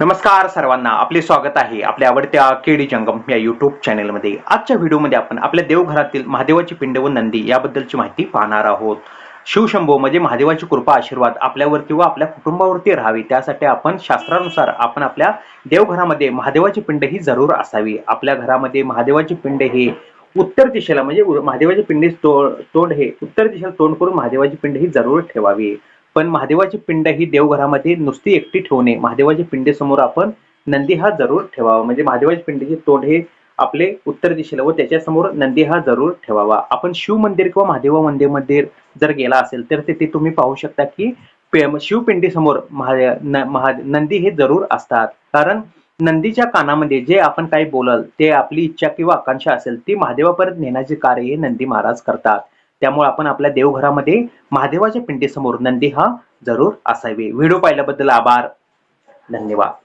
नमस्कार सर्वांना आपले स्वागत आहे आपल्या आवडत्या केडी जंगम या युट्यूब चॅनलमध्ये आजच्या व्हिडिओमध्ये आपण आपल्या देवघरातील महादेवाची पिंड व नंदी याबद्दलची माहिती पाहणार आहोत. शिवशंभो म्हणजे महादेवाची कृपा आशीर्वाद आपल्यावर किंवा आपल्या कुटुंबावरती राहावी त्यासाठी आपण शास्त्रानुसार आपण आपल्या देवघरामध्ये महादेवाची पिंड ही जरूर असावी. आपल्या घरामध्ये महादेवाची पिंड ही उत्तर दिशेला म्हणजे महादेवाची पिंडी तोंड हे उत्तर दिशेला तोंड करून महादेवाची पिंड ही जरूर ठेवावी. पण महादेवाची पिंड ही देवघरामध्ये नुसती एकटी ठेवणे महादेवाच्या पिंडीसमोर आपण नंदी हा जरूर ठेवावा. म्हणजे महादेवाच्या पिंडीचे तोंड हे आपले उत्तर दिशेला व त्याच्यासमोर नंदी हा जरूर ठेवावा. आपण शिव मंदिर किंवा महादेवा मंदिर मंदिर जर गेला असेल तर तिथे तुम्ही पाहू शकता की शिवपिंडीसमोर महा- न- महा- नंदी हे जरूर असतात. कारण नंदीच्या कानामध्ये जे आपण काही बोलाल ते आपली इच्छा किंवा आकांक्षा असेल ती महादेवापर्यंत नेण्याचे कार्य हे नंदी महाराज करतात. त्यामुळे आपण आपल्या देवघरामध्ये महादेवाच्या पिंडीसमोर नंदी हा जरूर असावे. व्हिडिओ पाहिल्याबद्दल आभार. धन्यवाद.